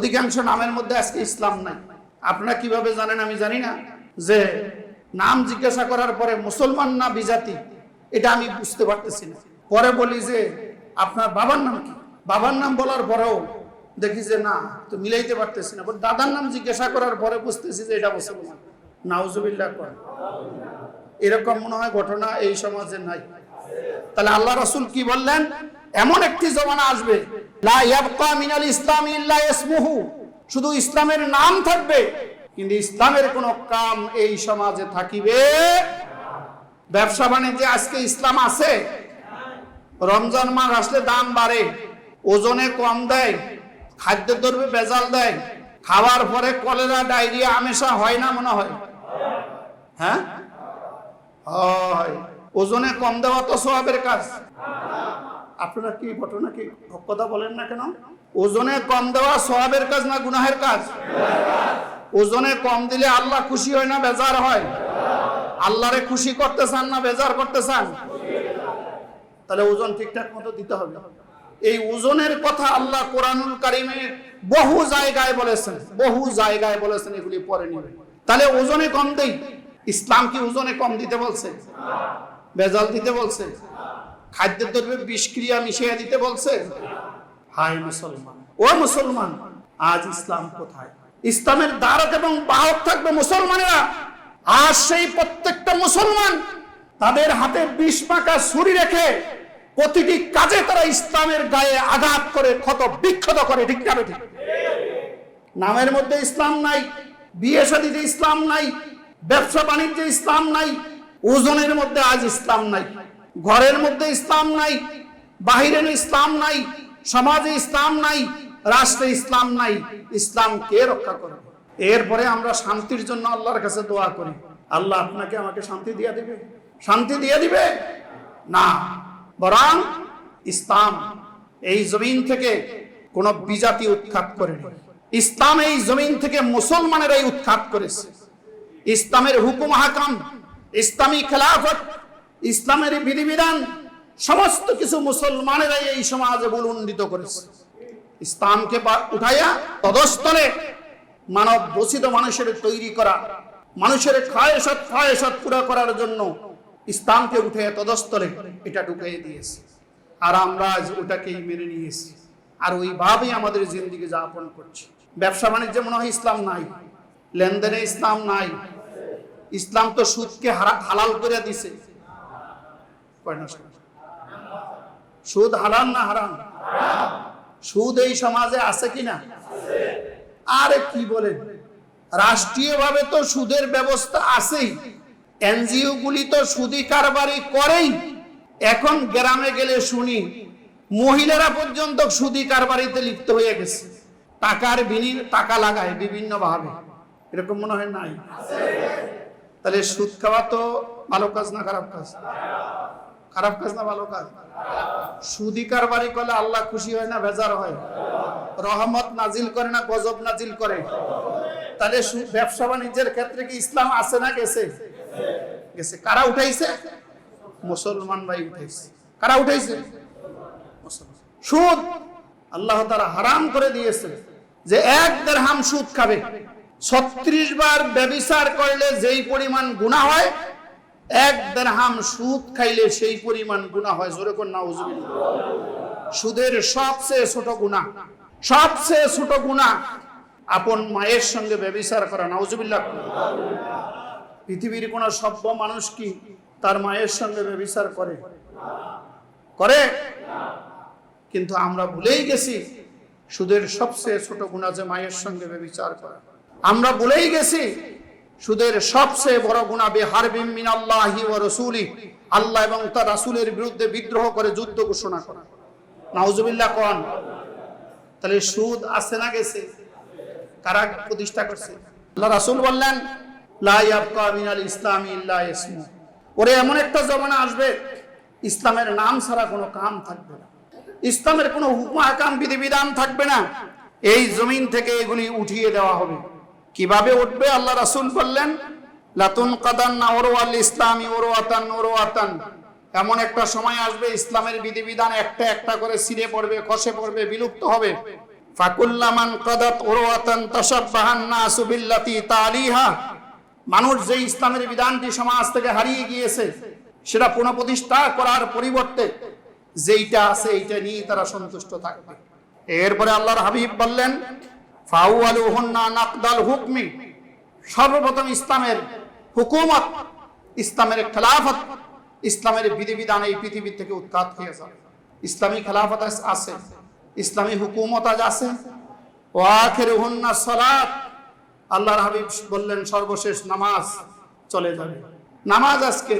অধিকাংশ নামের মধ্যে আজকে ইসলাম নাই। আপনারা কীভাবে জানেন আমি জানি না। যে নাম জিজ্ঞাসা করার পরে মুসলমান না বিজাতি, এটা আমি বুঝতে পারতেছি না। পরে বলি যে, আপনার বাবার নাম কি? বাবার নাম বলার পরেও দেখি যে না, তো মিলাইতে পারতেছি না। দাদার নাম জিজ্ঞাসা করার পরে বুঝতেছি যে এটা মুসলমান। নাউজুবিল্লাহ কর। এরকম মনে হয় ঘটনা এই সমাজে নাই। তাহলে আল্লাহ রসুল কি বললেন? এমন একটি জমানা আসবে মিনাল ইসলাম ইল্লা ইসমুহু। শুধু ইসলামের নাম থাকবে, কিন্তু ইসলামের কোন কাম এই সমাজে থাকিবে ব্যবসা বাণিজ্যে আজকে ইসলাম আছে, রমজান মাস আসলে দাম বাড়ে, ওজনে কম দেয় খাদ্যদ্রব্যে বেজাল দেয়, খাওয়ার পরে কলেরা, ডায়রিয়া, আমেশা হয় না মনে হয়? হ্যাঁ? হয়। ওজনে কম দেওয়া তো সবাবের কাজ। আপনারা কি ঘটনা কি কথা বলেন না কেন? ওজনে কম দেওয়া সবাবের কাজ না গুনাহের কাজ? ওজনে কম দিলে আল্লাহ খুশি হয় না বেজার হয়? আল্লাহরে খুশি করতে চান না বেজার করতে চান? তাহলে ওজন ঠিকঠাক মতো দিতে হবে। এই ওজনের কথা আল্লাহ কোরআনুল কারিমে বহু জায়গায় বলেছেন, বহু জায়গায় বলেছেন, এগুলি পরে নিবে তাহলে ওজনে কম দেই? ইসলাম কি ওজনে কম দিতে বলছে? বেজাল দিতে বলছে? খাদ্য দ্রব্যে বিষক্রিয়া মিশিয়ে দিতে বলছে। হায় মুসলমান। ও মুসলমান, আজ ইসলাম কোথায়? ইসলামের দ্বারক এবং বাহক থাকবে মুসলমানেরা। আজ সেই প্রত্যেকটা মুসলমান তাদের হাতে বিষ মাকা ছুরি রেখে প্রতিটি কাজে তারা ইসলামের গায়ে আঘাত করে, ক্ষত বিক্ষত করে, ঠিক যাবে ঠিক নামের মধ্যে ইসলাম নাই, বিয়ে শাদিতে ইসলাম নাই, ব্যবসা বাণিজ্যে ইসলাম নাই, ওজনের মধ্যে আজ ইসলাম নাই। ঘরের মধ্যে ইসলাম নাই, বাহিরে ইসলাম নাই, সমাজে ইসলাম নাই, রাষ্ট্রে ইসলাম নাই ইসলাম কে রক্ষা করবে এরপরে আমরা শান্তির জন্য আল্লাহর কাছে দোয়া করি। আল্লাহ আপনাকে আমাকে শান্তি দিয়ে দিবে। শান্তি দিয়ে দিবে? না। বরং ইসলাম এই জমিন থেকে কোন বিজাতি উৎখাত করেনি। ইসলাম এই জমিন থেকে মুসলমানেরাই উৎখাত করেছে। ইসলামের হুকুম হাকাম ইসলামী খেলাফত ইসলামের বিধিবিধান, সমস্ত কিছু মুসলমানেরাই এই সমাজে বুলুন্ডিত করেছে। ইসলামকে উঠাইয়া তদস্থলে মানব বসিত মানুষের তৈরি করা, মানুষের খায়সত খায়সত পুরা করার জন্য ইসলামকে উঠে তদস্থলে এটা ঢুকিয়ে দিয়েছে। আর আমরা আজ ওটাকেই মেনে নিয়েছি। আর ওইভাবেই আমাদের জিন্দিগি যাপন করছি। ব্যবসা বাণিজ্যে মনে হয় ইসলাম নাই, লেনদেনে ইসলাম নাই। ইসলাম তো সুদকে হালাল করে দিছে। সুদ হারাম না হারাম? সুদ এই সমাজে আছে কিনা আরে কি বলেন? রাষ্ট্রীয়ভাবে তো সুদের ব্যবস্থা আছেই। এনজিও গুলি তো সুদি কারবারি করেই। এখন গ্রামে গেলে শুনি, মহিলারা পর্যন্ত সুদি কারবারিতে লিপ্ত হয়ে গেছে। টাকার বিনি টাকা লাগায় বিভিন্ন ভাবে এরকম মনে হয় নাই? তাহলে সুদ খাওয়া তো ভালো কাজ না খারাপ কাজ? খারাপ কাজ না ভালো কাজ? সুদি কারবারি করলে আল্লাহ খুশি হয় না, বেজার হয়? রহমত নাজিল করে না, গজব নাজিল করে? তাহলে ব্যবসা বাণিজ্যের ক্ষেত্রে কি ইসলাম আছে না গেছে? গেছে। কারা উঠাইছে? মুসলমান ভাই উঠাইছে। কারা উঠাইছে? সুদ। আল্লাহ তারা হারাম করে দিয়েছে যে এক দেড় হাম সুদ খাবে। ছত্রিশ বার ব্যবিচার করলে যেই পরিমাণ গুণা হয় এক দেড়হাম সুদ খাইলে সেই পরিমাণ গুণা হয়। জোরে কোন না সুদের সবচেয়ে ছোট গুণা সবচেয়ে ছোট গুণা আপন মায়ের সঙ্গে ব্যবিচার করা, নাউজুবিল্লাহ। পৃথিবীর কোন সভ্য মানুষ কি তার মায়ের সঙ্গে ব্যবিচার করে? করে। কিন্তু আমরা ভুলেই গেছি সুদের সবচেয়ে ছোট গুণা যে মায়ের সঙ্গে ব্যবিচার করা। আমরা ভুলেই গেছি সুদের সবচেয়ে বড় গুণা বেহার মিনাল্লাহি ও রসুলি আল্লাহ এবং তার রাসূলের বিরুদ্ধে বিদ্রোহ করে যুদ্ধ ঘোষণা করা। নাউজুবিল্লাহ কন তাহলে সুদ আছে না গেছে? কারা প্রতিষ্ঠা করছে? আল্লাহ রাসূল বললেন, লা ইয়াবকা মিনাল ইসলামি ইল্লা ইসমু। ওরে, এমন একটা জমানা আসবে, ইসলামের নাম ছাড়া কোনো কাম থাকবে না। ইসলামের কোনো হুকুম আকাম বিধিবিধান থাকবে না। এই জমিন থেকে এগুলি উঠিয়ে দেওয়া হবে। কীভাবে উঠবে? আল্লাহ রাসূল বললেন, লাতুন কাদান না ওরওয়াল ইসলামি ওরওয়াতান ওরওয়াতান। এমন একটা সময় আসবে, ইসলামের বিধিবিধান একটা একটা করে ছিঁড়ে পড়বে, খসে পড়বে, বিলুপ্ত হবে। ফাকুল্লামান কাদাত তালিহা। মানুষ যে ইসলামের বিধানটি সমাজ থেকে হারিয়ে গিয়েছে, সেটা পুনঃপ্রতিষ্ঠা করার পরিবর্তে যেইটা আছে, এইটা নিয়ে তারা সন্তুষ্ট থাকবে। এরপরে আল্লাহর হাবিব বললেন ফাউয়ালু হুন্না নাকদাল হুকমি। সর্বপ্রথম ইসলামের হুকুমত, ইসলামের খেলাফত, ইসলামের বিধিবিধান এই পৃথিবী থেকে উৎখাত হয়ে যাবে ইসলামী খেলাফত আছে, ইসলামী হুকুমত আজ আছে। ওয়াখের হুন্না সলাত। আল্লাহর হাবিব বললেন, সর্বশেষ নামাজ চলে যাবে। নামাজ আজকে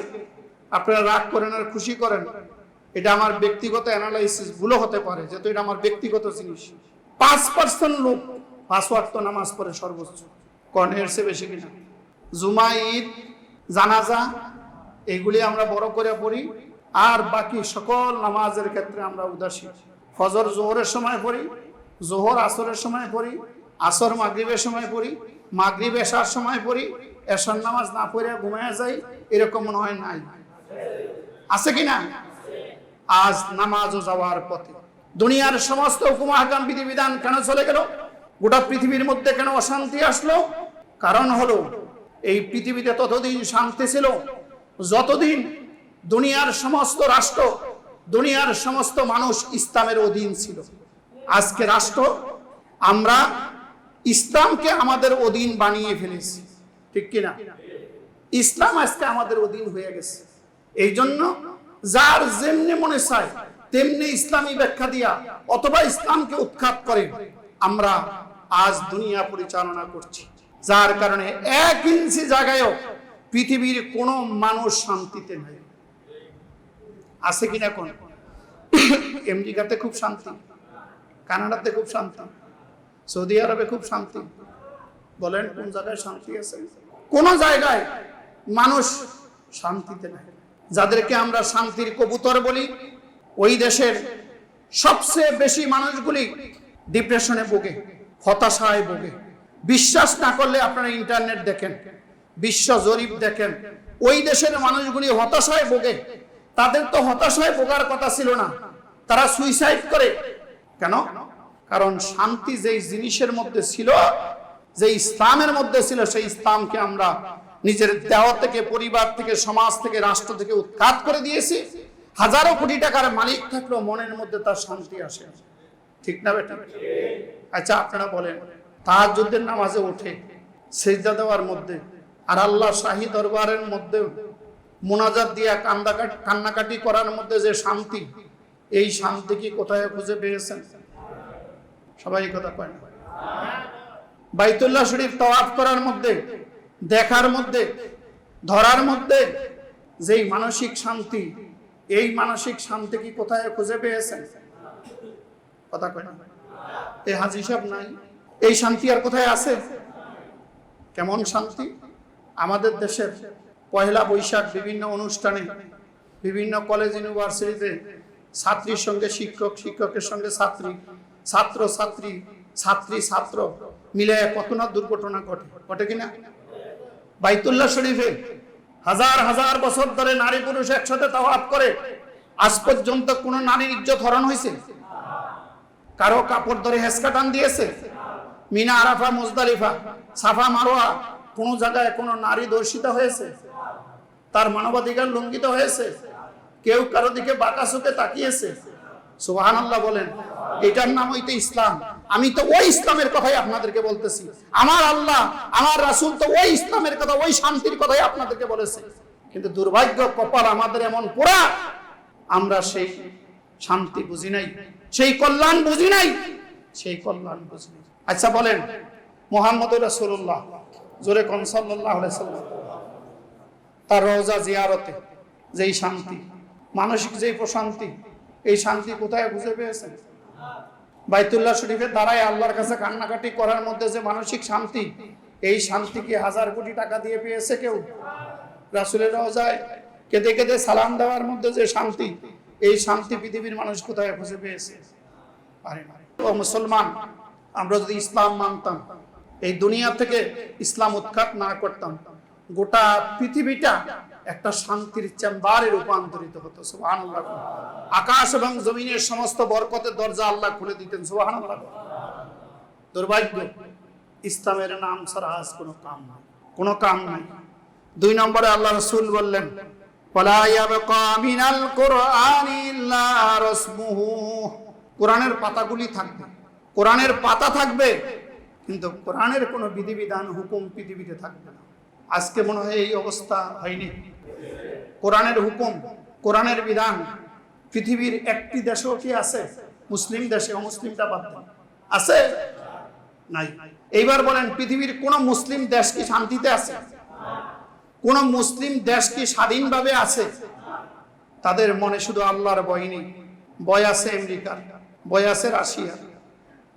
আপনারা রাগ করেন আর খুশি করেন। এটা আমার ব্যক্তিগত অ্যানালাইসিস ভুলও হতে পারে, যেহেতু এটা আমার ব্যক্তিগত জিনিস। পাঁচ পার্সেন্ট লোক পাঁচ ওয়াক্ত নামাজ পড়ে সর্বোচ্চ। কর্ণের চেয়ে বেশি কিনা? জুমা ঈদ জানাজা, এগুলি আমরা বড় করে পড়ি। আর বাকি সকল নামাজের ক্ষেত্রে আমরা উদাসীন ফজর জোহরের সময় পড়ি, জোহর আসরের সময় পড়ি, আসর মাগরিবের সময় পড়ি, মাগরিব এসার সময় পড়ি, এশার নামাজ না পড়ে ঘুমায় যাই, এরকম মনে হয় নাই। আছে কি না আজ নামাজও যাওয়ার পথে। দুনিয়ার সমস্ত হুকুম বিধিবিধান কেন চলে গেল? গোটা পৃথিবীর মধ্যে কেন অশান্তি আসলো? কারণ হলো, এই পৃথিবীতে ততদিন শান্তি ছিল, যতদিন দুনিয়ার সমস্ত রাষ্ট্র, দুনিয়ার সমস্ত মানুষ ইসলামের অধীন ছিল। আজকে রাষ্ট্র, আমরা ইসলামকে আমাদের অধীন বানিয়ে ফেলেছি, ঠিক কিনা ইসলাম আজকে আমাদের অধীন হয়ে গেছে। এই জন্য যার যেমনি মনে চায়, তেমনি ইসলামী ব্যাখ্যা দিয়া অথবা ইসলামকে উৎখাত করে, আমরা আজ দুনিয়া পরিচালনা করছি। যার কারণে এক ইঞ্চি জায়গায়ও পৃথিবীর কোনো মানুষ শান্তিতে নাই। আছে কিনা কোন? আমেরিকাতে খুব শান্তি, কানাডাতে খুব শান্তি, সৌদি আরবে খুব শান্তি। বলেন কোন জায়গায় শান্তি আছে? কোন জায়গায় মানুষ শান্তিতে নাই। যাদেরকে আমরা শান্তির কবুতর বলি, ওই দেশের সবচেয়ে বেশি মানুষগুলি ডিপ্রেশনে ভোগে। হতাশায় ভোগে। বিশ্বাস না করলে আপনারা ইন্টারনেট দেখেন, বিশ্ব জরিপ দেখেন। ওই দেশের মানুষগুলি হতাশায় ভোগে। তাদের তো হতাশায় ভোগার কথা ছিল না। তারা সুইসাইড করে। কেন? কারণ শান্তি যেই জিনিসের মধ্যে ছিল যে ইসলামের মধ্যে ছিল, সেই ইসলামকে আমরা নিজের দেহ থেকে, পরিবার থেকে, সমাজ থেকে, রাষ্ট্র থেকে উৎখাত করে দিয়েছি। হাজারো কোটি টাকার মালিক থাকলেও মনের মধ্যে তার শান্তি আসে ঠিক না বেটা? আচ্ছা আপনারা বলেন তার যুদ্ধের নামাজে ওঠে সেজদা দেওয়ার মধ্যে আর আল্লাহ শাহী দরবারের মধ্যে মোনাজাত দিয়া কান্দাকাটি কান্নাকাটি করার মধ্যে যে শান্তি, এই শান্তি কি কোথায় খুঁজে পেয়েছেন? সবাই কথা কয় বাইতুল্লাহ শরীফ তওয়াফ করার মধ্যে, দেখার মধ্যে, ধরার মধ্যে যেই মানসিক শান্তি, এই মানসিক শান্তি কি কোথায় খুঁজে পেয়েছেন? কথা কয় এই হাজি সাহেব নাই। এই শান্তি আর কোথায় আছে? কেমন শান্তি? আমাদের দেশের পয়লা বৈশাখ বিভিন্ন অনুষ্ঠানে, বিভিন্ন কলেজ, ইউনিভার্সিটিতে ছাত্রীর সঙ্গে শিক্ষক, শিক্ষকের সঙ্গে ছাত্রী, ছাত্র, ছাত্রী ছাত্রী, ছাত্র মিলে কত না দুর্ঘটনা ঘটে ঘটে কিনা? বাইতুল্লাহ শরীফে হাজার হাজার বছর ধরে নারী পুরুষ একসাথে তাওয়াফ করে, আজ পর্যন্ত কোনো নারীর ইজ্জত হরণ হয়েছে? কারও কাপড় ধরে হেসকা টান দিয়েছে? Mina, Arafah, Muzdalifah, Safa, Marwah, কোন জায়গায় কোন নারী দর্শিত হয়েছে? তার মানবাধিকার লঙ্ঘিত হয়েছে? কেউ কারও দিকে বাঁকা চোখে তাকিয়েছে? সুবাহান আল্লাহ বলেন, এটার নাম হইতে ইসলাম। আমি তো ওই ইসলামের কথাই আপনাদেরকে বলতেছি। আমার আল্লাহ, আমার রাসূল তো ওই ইসলামের কথা, ওই শান্তির কথাই আপনাদেরকে বলেছে। কিন্তু দুর্ভাগ্য, কপাল আমাদের এমন পোড়া। আমরা সেই শান্তি বুঝি নাই। সেই কল্যাণ বুঝি নাই? সেই কল্যাণ বুঝি আচ্ছা বলেন মোহাম্মদ রাসূলুল্লাহ, জোরে কন সাল্লাল্লাহু আলাইহি সাল্লাম। তার রওজা জিয়ারতে, যেই শান্তি, মানসিক যেই প্রশান্তি, এই শান্তি কোথায় খুঁজে পেয়েছেন? বাইতুল্লাহ শরীফের দ্বারাই আল্লাহর কাছে কান্নাকাটি করার মধ্যে যে মানসিক শান্তি, এই শান্তি কি হাজার কোটি টাকা দিয়ে পেয়েছে কেউ? রাসুলের রওজায় কেঁদে কেঁদে সালাম দেওয়ার মধ্যে যে শান্তি এই শান্তি পৃথিবীর মানুষ কোথায় খুঁজে পেয়েছে? ও মুসলমান, আমরা যদি ইসলাম মানতাম, এই দুনিয়া থেকে ইসলাম উৎখাত না করতাম, গোটা পৃথিবীটা একটা শান্তির চেম্বারে রূপান্তরিত হতো, সুবহানাল্লাহ। আকাশ এবং জমিনের সমস্ত বরকতের দরজা আল্লাহ খুলে দিতেন, সুবহানাল্লাহ। দুর্ভাগ্য, ইসলামের নাম ছাড়া আজ কোনো কাম নাই, কোনো কাম নাই। দুই নম্বরে আল্লাহ রসুল বললেন কোরআনের পাতাগুলি থাকবে। কোরআনের পাতা থাকবে, কিন্তু কোরআনের কোনো বিধিবিধান, হুকুম পৃথিবীতে থাকবে না। আজকে মনে হয় এই অবস্থা হয়নি। কোরআনের হুকুম, কোরআনের বিধান, পৃথিবীর একটি দেশও কি আছে? মুসলিম দেশে অমুসলিমটা বাদ আছে? নাই। এইবার বলেন, পৃথিবীর কোন মুসলিম দেশ কি শান্তিতে আছে? কোন মুসলিম দেশ কি স্বাধীনভাবে আছে? তাদের মনে শুধু আল্লাহর ভয় নেই। ভয় আছে আমেরিকার, ভয় আছে রাশিয়ার,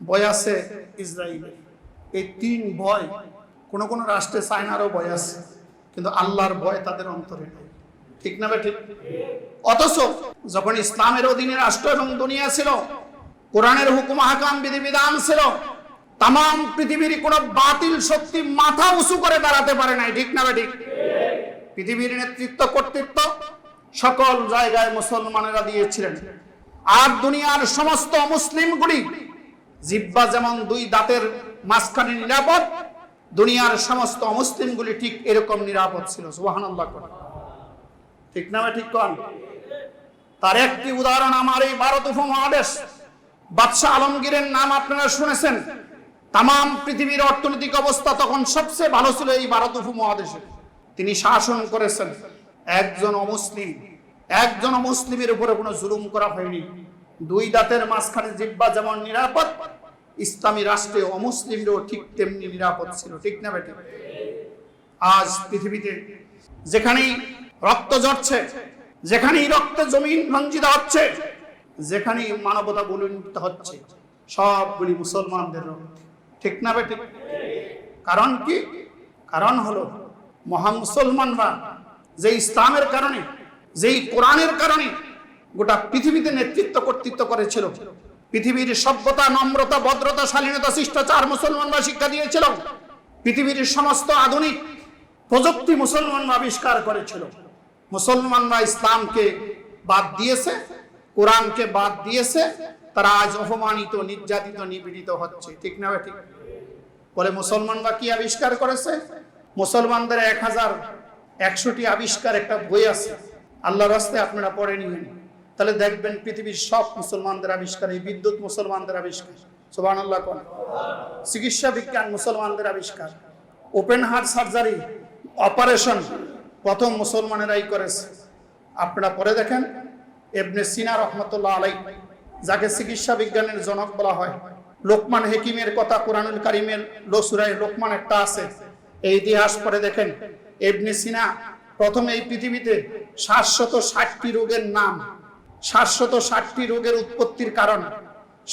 ভয় আছে ইসরায়েলের। এই তিন ভয় কোন কোন রাষ্ট্রে চায়নারও ভয় আছে, কিন্তু আল্লাহর ভয় তাদের অন্তরে নেই। ঠিক না ঠিক অথচ যখন ইসলামের অধীনে রাষ্ট্র এবং দুনিয়া ছিল, কোরআনের হুকুম হাকাম বিধিবিধান ছিল তাম পৃথিবীর কোন বাতিল শক্তি মাথা উঁচু করে দাঁড়াতে পারে নাই। ঠিক না ঠিক পৃথিবীর নেতৃত্ব কর্তৃত্ব সকল জায়গায় মুসলমানেরা দিয়েছিলেন। আর দুনিয়ার সমস্ত মুসলিমগুলি জিব্বা যেমন দুই দাঁতের মাঝখানে নিরাপদ, দুনিয়ার সমস্ত মুসলিমগুলি ঠিক এরকম নিরাপদ ছিল, সুবহানাল্লাহ করে। ঠিক না ঠিক কন? তার একটি উদাহরণ আমার এই ভারত উপমহাদেশ, বাদশাহ আলমগীরের নাম আপনারা শুনেছেন। তাম পৃথিবীর অর্থনৈতিক অবস্থা তখন সবচেয়ে ভালো ছিল এই ভারত উপমহাদেশে। তিনি শাসন করেছেন। একজন অমুসলিম। একজন অমুসলিমের উপরে কোনো জুলুম করা হয়নি। দুই দাঁতের মাঝখানে জিব্বা যেমন নিরাপদ, ইসলামী রাষ্ট্রে অমুসলিমরাও ঠিক তেমনি নিরাপদ ছিল। ঠিক না বেটি? আজ পৃথিবীতে যেখানেই রক্ত ঝরছে, যেখানেই রক্তে জমিন রঞ্জিত হচ্ছে, যেখানেই মানবতা বলুনিত হচ্ছে, সবগুলি মুসলমানদের ঠিক না বেটি? কারণ কি? কারণ হলো মহান মুসলমানরা যে ইসলামের কারণে, যেই কোরআনের কারণে গোটা পৃথিবীতে নেতৃত্ব কর্তৃত্ব করেছিল, পৃথিবীর সভ্যতা, নম্রতা, ভদ্রতা, শালীনতা, শিষ্টাচার মুসলমানরা শিক্ষা দিয়েছিল, পৃথিবীর সমস্ত আধুনিক প্রযুক্তি মুসলমানরা আবিষ্কার করেছিল। মুসলমানরা ইসলামকে বাদ দিয়েছে, কোরআনকে বাদ দিয়েছে, তারা আজ অপমানিত, নির্যাতিত, নিপীড়িত হচ্ছে। ঠিক না ঠিক? বলে মুসলমানরা কি আবিষ্কার করেছে? মুসলমানদের এক হাজার একশোটি আবিষ্কার একটা বই আছে। আল্লাহ রাস্তে আপনারা পড়ে নিবেন। তাহলে দেখবেন পৃথিবীর সব মুসলমানদের আবিষ্কার, এই বিদ্যুৎ মুসলমানদের আবিষ্কার। সোবান আল্লাহ কোন? চিকিৎসা বিজ্ঞান মুসলমানদের আবিষ্কার। ওপেন হার্ট সার্জারি, অপারেশন প্রথম মুসলমানেরাই করেছে। আপনারা পরে দেখেন এবনে সিনা রহমতুল্লাহ আলাই যাকে চিকিৎসা বিজ্ঞানের জনক বলা হয়। লোকমান হেকিমের কথা কোরআনুল কারিমের লসুরাই লোকমান একটা আছে। এই ইতিহাস পরে দেখেন এবনে সিনা প্রথম এই পৃথিবীতে সাতশত ষাটটি রোগের নাম, সাতশত ষাটটি রোগের উৎপত্তির কারণ,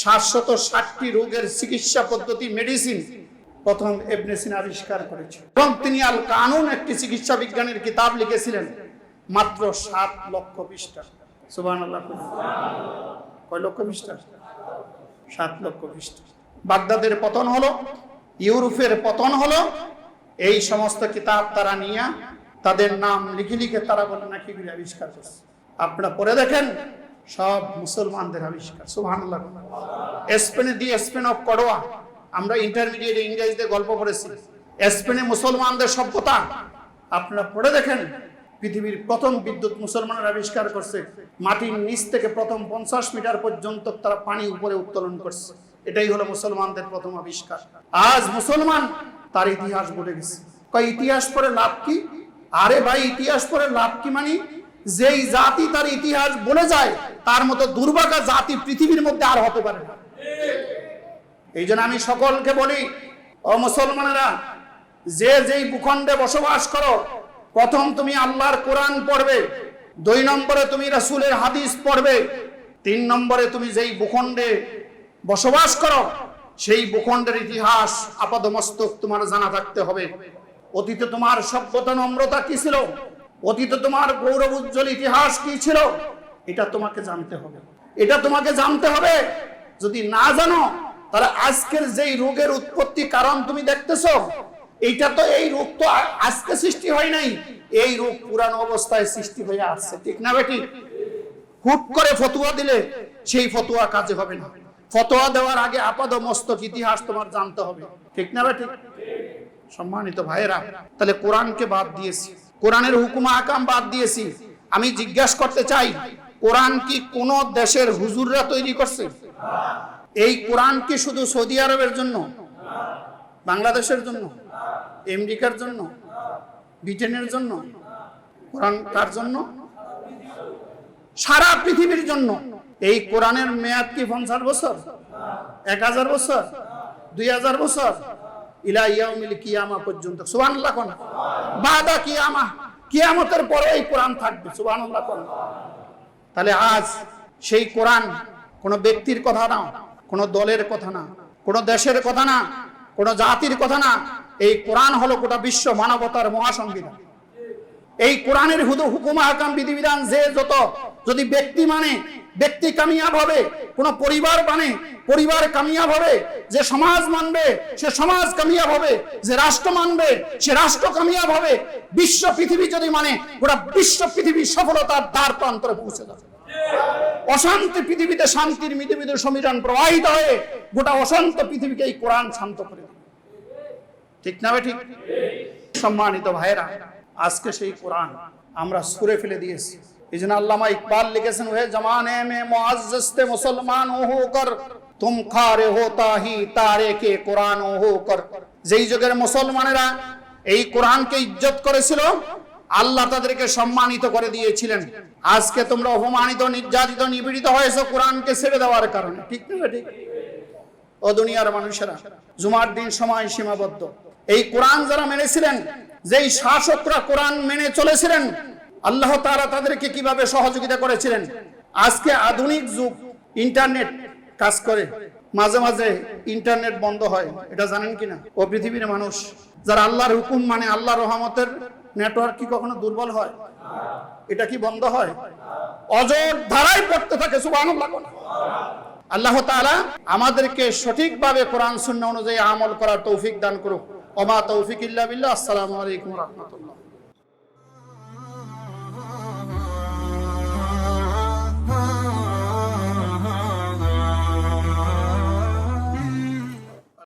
সাতশত ষাটটি রোগের চিকিৎসা পদ্ধতি মেডিসিন প্রথম এবনে আবিষ্কার করেছে। এবং তিনি আল কানুন একটি চিকিৎসা বিজ্ঞানের কিতাব লিখেছিলেন, মাত্র সাত লক্ষ পৃষ্ঠা। সুবাহ কয় লক্ষ পৃষ্ঠা? সাত লক্ষ পৃষ্ঠা। বাগদাদের পতন হলো, ইউরোপের পতন হলো এই সমস্ত কিতাব তারা নিয়ে তাদের নাম লিখে লিখে তারা বলে নাকি এগুলি আবিষ্কার করছে। আপনারা পরে দেখেন, সব মুসলমানদের আবিষ্কার। সুবহানাল্লাহ। স্পেনে দি স্পেন অফ করোয়া আমরা ইন্টারমিডিয়েট ইংরেজিতে গল্প পড়েছি। স্পেনে মুসলমানদের সভ্যতা। আপনারা পড়ে দেখেন, পৃথিবীর প্রথম বিদ্যুৎ মুসলমানের আবিষ্কার করছে। মাটির নিচ থেকে প্রথম পঞ্চাশ মিটার পর্যন্ত তারা পানি উপরে উত্তোলন করছে। এটাই হলো মুসলমানদের প্রথম আবিষ্কার। আজ মুসলমান তার ইতিহাস বলে গেছে। কয়, ইতিহাস পরে লাভ কি? আরে ভাই, ইতিহাস পরে লাভ কি মানে? যেই জাতি তার ইতিহাস বলে যায়, তার মতো দুর্ভাগা জাতি পৃথিবীর মধ্যে আর হতে পারে এই জন্য আমি সকলকে বলি, ও মুসলমানেরা, যে যেই ভূখণ্ডে বসবাস করো, প্রথম তুমি আল্লাহর কোরআন পড়বে, দুই নম্বরে তুমি রাসূলের হাদিস পড়বে, তিন নম্বরে তুমি যেই ভূখণ্ডে বসবাস করো সেই ভূখণ্ডের ইতিহাস আপাদমস্তক তোমার জানা থাকতে হবে। অতীতে তোমার সভ্যতা নম্রতা কি ছিল? অতীতে তোমার গৌরব উজ্জ্বল ইতিহাস কি ছিল? এটা তোমাকে জানতে হবে। এটা তোমাকে জানতে হবে। যদি না জানো, তাহলে আজকের যেই রোগের উৎপত্তি কারণ তুমি দেখতেছো, এইটা তো এই রোগ তো আজকে সৃষ্টি হয় নাই। এই রোগ পুরানো অবস্থায় সৃষ্টি হয়ে আসছে। ঠিক না বেটি? হুট করে ফতুয়া দিলে সেই ফতুয়া কাজে হবে না। ফতোয়া দেওয়ার আগে আপাদ মস্তক ইতিহাস তোমার জানতে হবে। ঠিক না ভাই ঠিক? সম্মানিত ভাইয়েরা, তাহলে কোরআনকে বাদ দিয়েছি। কোরআনের হুকুম আকাম বাদ দিয়েছি। আমি জিজ্ঞাসা করতে চাই, কোরআন কি কোন দেশের হুজুররা তৈরি করছে? এই কোরআন কি শুধু সৌদি আরবের জন্য? বাংলাদেশের জন্য? আমেরিকার জন্য? ব্রিটেনের জন্য? কোরআন কার জন্য? সারা পৃথিবীর জন্য। এই কোরআনের মেয়াদ কি পঞ্চাশ বছর? এক হাজার বছর? দুই হাজার বছর? ইলা ইয়াউমিল কিয়ামা পর্যন্ত। সুবহানাল্লাহ কোন? বাদা কিয়ামা। কিয়ামতের পরে এই কোরআন থাকবে, সুবহানাল্লাহ কোন? তাহলে আজ সেই কোরআন কোনো ব্যক্তির কথা না, কোনো দলের কথা না, কোনো দেশের কথা না, কোনো জাতির কথা না, এই কোরআন হলো গোটা বিশ্ব মানবতার মহাসংবিধান। এই কোরআনের হুদু হুকুম হাকাম বিধিবিধান যে যত, যদি ব্যক্তি মানে ব্যক্তি কামিয়াব হবে কোন পরিবার মানে পরিবার কামিয়াব হবে যে সমাজ মানবে সে সমাজ কামিয়াব হবে যে রাষ্ট্র মানবে সে রাষ্ট্র কামিয়াব হবে বিশ্ব পৃথিবী যদি মানে গোটা বিশ্ব পৃথিবী সফলতার দ্বার প্রান্তরে পৌঁছে যাবে। অশান্তি পৃথিবীতে শান্তির মৃদু মৃদু সমীরণ প্রবাহিত হয়ে গোটা অশান্ত পৃথিবীকে এই কোরআন শান্ত করে ঠিক না ভাই ঠিক? সম্মানিত ভাইরা আজকে সেই কোরআন আমরা সুরে ফেলে দিয়েছি। আল্লামা ইকবাল লিখেছেন জমানে মে মুসলমান হো কর তুম খারে হোতা হি তারে কে হো কর যেই যুগের মুসলমানেরা এই ইজ্জত করেছিল, আল্লাহ তাদেরকে সম্মানিত করে দিয়েছিলেন। আজকে তোমরা অপমানিত, নির্যাতিত, নিপীড়িত হয়েছে কোরআনকে ছেড়ে দেওয়ার কারণে। ঠিক না ঠিক? ও দুনিয়ার মানুষেরা, জুমার দিন সময় সীমাবদ্ধ। এই কোরআন যারা মেনেছিলেন, যেই শাসকরা কোরআন মেনে চলেছিলেন আল্লাহ তাআলা তাদেরকে কীভাবে সহযোগিতা করেছিলেন? আজকে আধুনিক যুগ, ইন্টারনেট কাজ করে। মাঝে মাঝে ইন্টারনেট বন্ধ হয়, এটা জানেন কিনা? ও পৃথিবীর মানুষ, যারা আল্লাহর হুকুম মানে আল্লাহর রহমতের নেটওয়ার্ক কি কখনো দুর্বল হয়? এটা কি বন্ধ হয়? অজর ধারায় পড়তে থাকে, সুবহানাল্লাহ আল্লাহ তাআলা আমাদেরকে সঠিকভাবে কোরআন শূন্য অনুযায়ী আমল করার তৌফিক দান করুক। ওমা তৌফিক ইল্লা বিল্লাহ। আসসালামু আলাইকুম রহমতুল্লাহ।